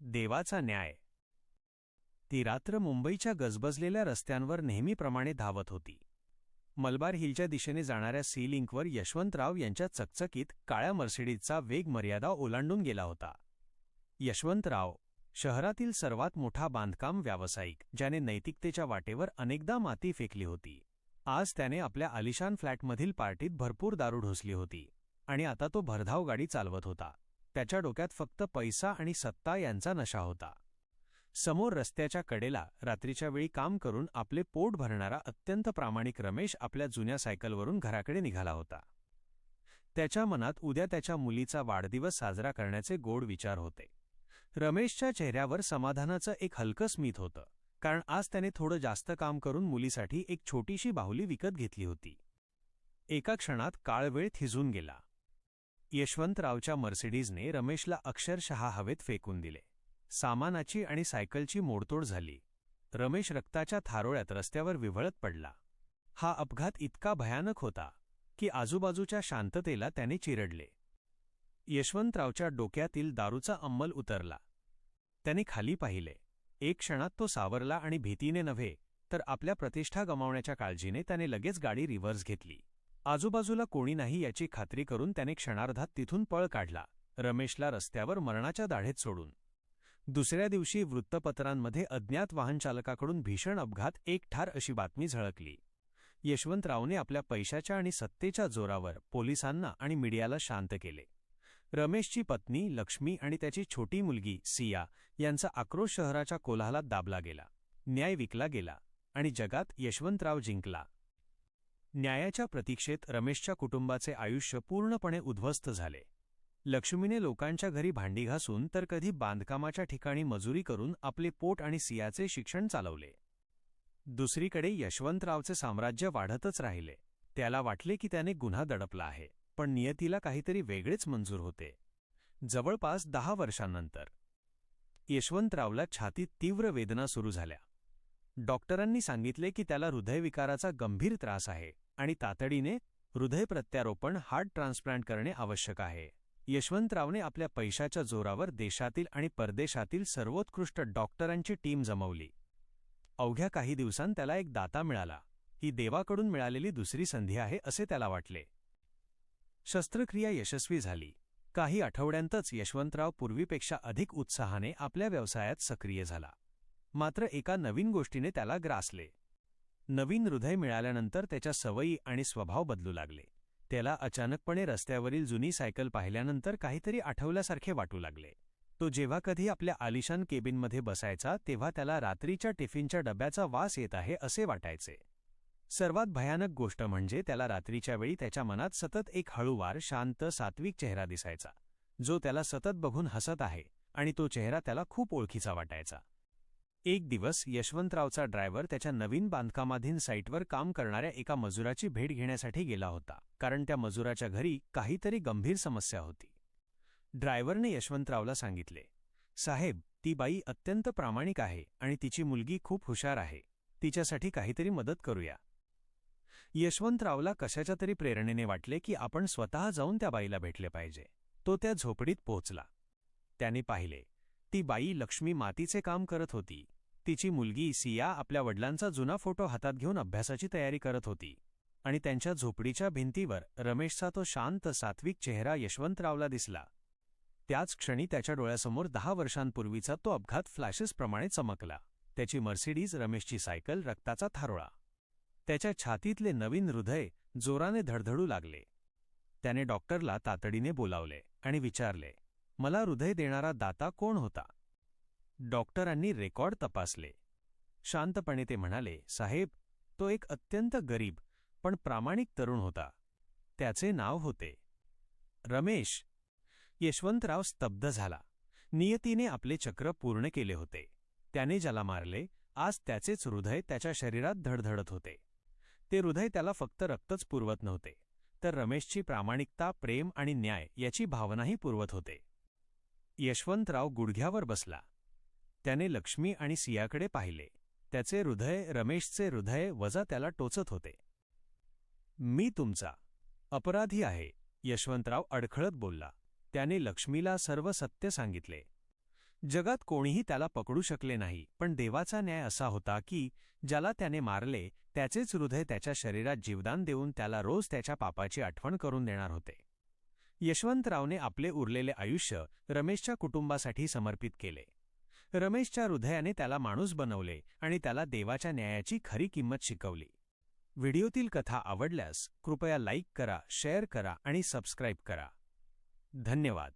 देवाचा न्याय. ती रात्र मुंबईच्या गजबजलेल्या रस्त्यांवर नेहमीप्रमाणे धावत होती. मलबार हिलच्या दिशेने जाणाऱ्या सी लिंकवर यशवंतराव यांच्या चकचकीत काळ्या मर्सिडीजचा वेग मर्यादा ओलांडून गेला होता. यशवंतराव शहरातील सर्वात मोठा बांधकाम व्यावसायिक ज्याने नैतिकतेच्या वाटेवर अनेकदा माती फेकली होती. आज त्याने आपल्या आलिशान फ्लॅटमधील पार्टीत भरपूर दारू ढोसली होती आणि आता तो भरधाव गाडी चालवत होता. त्याच्या डोक्यात फक्त पैसा आणि सत्ता यांचा नशा होता. समोर रस्त्याच्या कडेला रात्रीच्या वेळी काम करून आपले पोट भरणारा अत्यंत प्रामाणिक रमेश आपल्या जुन्या सायकलवरून घराकडे निघाला होता. त्याच्या मनात उद्या त्याच्या मुलीचा वाढदिवस साजरा करण्याचे गोड विचार होते. रमेशच्या चेहऱ्यावर समाधानाचं एक हलकं स्मित होतं कारण आज त्याने थोडं जास्त काम करून मुलीसाठी एक छोटीशी बाहुली विकत घेतली होती. एका क्षणात काळवेळ थिजून गेला. यशवंतरावच्या मर्सिडीजने रमेशला अक्षरशः हवेत फेकून दिले. सामानाची आणि सायकलची मोडतोड झाली. रमेश रक्ताच्या थारोळ्यात रस्त्यावर विव्हळत पडला. हा अपघात इतका भयानक होता की आजूबाजूच्या शांततेला त्याने चिरडले. यशवंतरावच्या डोक्यातील दारूचा अंमल उतरला. त्याने खाली पाहिले. एक क्षणात तो सावरला आणि भीतीने नव्हे तर आपल्या प्रतिष्ठा गमावण्याच्या काळजीने त्याने लगेच गाडी रिव्हर्स घेतली. आजूबाजूला कोणी नाही याची खात्री करून त्याने क्षणार्धात तिथून पळ काढला रमेशला रस्त्यावर मरणाच्या दाढेत सोडून. दुसऱ्या दिवशी वृत्तपत्रांमध्ये अज्ञात वाहनचालकाकडून भीषण अपघात एक ठार अशी बातमी झळकली. यशवंतरावने आपल्या पैशाच्या आणि सत्तेच्या जोरावर पोलिसांना आणि मीडियाला शांत केले. रमेशची पत्नी लक्ष्मी आणि त्याची छोटी मुलगी सिया यांचा आक्रोश शहराच्या कोलाहलात दाबला गेला. न्याय विकला गेला आणि जगात यशवंतराव जिंकला. न्यायाच्या प्रतीक्षेत रमेशच्या कुटुंबाचे आयुष्य पूर्णपणे उद्ध्वस्त झाले. लक्ष्मीने लोकांच्या घरी भांडी घासून तर कधी बांधकामाच्या ठिकाणी मजुरी करून आपले पोट आणि सियाचे शिक्षण चालवले. दुसरीकडे यशवंतरावचे साम्राज्य वाढतच राहिले. त्याला वाटले की त्याने गुन्हा दडपला आहे पण नियतीला काहीतरी वेगळेच मंजूर होते. जवळपास दहा वर्षांनंतर यशवंतरावला छातीत तीव्र वेदना सुरू झाल्या. डॉक्टरांनी सांगितले की त्याला हृदयविकाराचा गंभीर त्रास आहे. आणि तातडीने हृदय प्रत्यारोपण हार्ट ट्रान्सप्लांट करणे आवश्यक आहे. यशवंतरावने आपल्या पैशाच्या जोरावर देशातील आणि परदेशातील सर्वोत्कृष्ट डॉक्टरांची टीम जमवली. अवघ्या काही दिवसांत त्याला एक दाता मिळाला. ही देवाकडून मिळालेली दुसरी संधी आहे असे त्याला वाटले. शस्त्रक्रिया यशस्वी झाली. काही आठवड्यांतच यशवंतराव पूर्वीपेक्षा अधिक उत्साहाने आपल्या व्यवसायात सक्रिय झाला. मात्र एका नवीन गोष्टीने त्याला ग्रासले. नवीन हृदय मिळाल्यानंतर त्याच्या सवयी आणि स्वभाव बदलू लागले. त्याला अचानकपणे रस्त्यावरील जुनी सायकल पाहिल्यानंतर काहीतरी आठवल्यासारखे वाटू लागले. तो जेव्हा कधी आपल्या आलिशान केबिनमध्ये बसायचा तेव्हा त्याला रात्रीच्या टिफिनच्या डब्याचा वास येत आहे असे वाटायचे. सर्वात भयानक गोष्ट म्हणजे त्याला रात्रीच्या वेळी त्याच्या मनात सतत एक हळूवार शांत सात्विक चेहरा दिसायचा. जो त्याला सतत बघून हसत आहे आणि तो चेहरा त्याला खूप ओळखीचा वाटायचा. एक दिवस यशवंतरावचा ड्रायव्हर त्याच्या नवीन बांधकामाधीन साईटवर काम करणाऱ्या एका मजुराची भेट घेण्यासाठी गेला होता कारण त्या मजुराच्या घरी काहीतरी गंभीर समस्या होती. ड्रायव्हरने यशवंतरावला सांगितले साहेब ती बाई अत्यंत प्रामाणिक आहे आणि तिची मुलगी खूप हुशार आहे तिच्यासाठी काहीतरी मदत करूया. यशवंतरावला कशाच्या तरी प्रेरणेने वाटले की आपण स्वतः जाऊन त्या बाईला भेटले पाहिजे. तो त्या झोपडीत पोहोचला. त्याने पाहिले ती बाई लक्ष्मी मातीचे काम करत होती तिची मुलगी सिया आपल्या वडिलांचा जुना फोटो हातात घेऊन अभ्यासाची तयारी करत होती. आणि त्यांच्या झोपडीच्या भिंतीवर रमेशचा तो शांत सात्विक चेहरा यशवंतरावला दिसला. त्याच क्षणी त्याच्या डोळ्यासमोर दहा वर्षांपूर्वीचा तो अपघात फ्लॅशेसप्रमाणे चमकला. त्याची मर्सिडीज रमेशची सायकल रक्ताचा थारोळा. त्याच्या छातीतले नवीन हृदय जोराने धडधडू लागले. त्याने डॉक्टरला तातडीने बोलावले आणि विचारले मला हृदय देणारा दाता कोण होता? डॉक्टरांनी रेकॉर्ड तपासले. शांतपणे ते म्हणाले साहेब तो एक अत्यंत गरीब पण प्रामाणिक तरुण होता. त्याचे नाव होते. रमेश. यशवंतराव स्तब्ध झाला. नियतीने आपले चक्र पूर्ण केले होते. त्याने ज्याला मारले आज त्याचेच हृदय त्याच्या शरीरात धडधडत होते. ते हृदय त्याला फक्त रक्तच पुरवत नव्हते तर रमेशची प्रामाणिकता प्रेम आणि न्याय याची भावनाही पुरवत होते. यशवंतराव गुडघ्यावर बसला. त्याने लक्ष्मी आणि सियाकडे पाहिले. त्याचे हृदय रमेशचे हृदय वजा त्याला टोचत होते. मी तुमचा अपराधी आहे यशवंतराव अडखळत बोलला. त्याने लक्ष्मीला सर्व सत्य सांगितले. जगात कोणीही त्याला पकडू शकले नाही पण देवाचा न्याय असा होता की ज्याला त्याने मारले त्याचेच हृदय त्याच्या शरीरात जीवदान देऊन त्याला रोज त्याच्या पापाची आठवण करून देणार होते. यशवंतरावने आपले उरलेले आयुष्य रमेशच्या कुटुंबासाठी समर्पित केले. रमेशच्या हृदयाने त्याला माणूस बनवले आणि त्याला देवाच्या न्यायाची खरी किंमत शिकवली. व्हिडिओतील कथा आवडल्यास कृपया लाईक करा शेअर करा आणि सबस्क्राईब करा. धन्यवाद.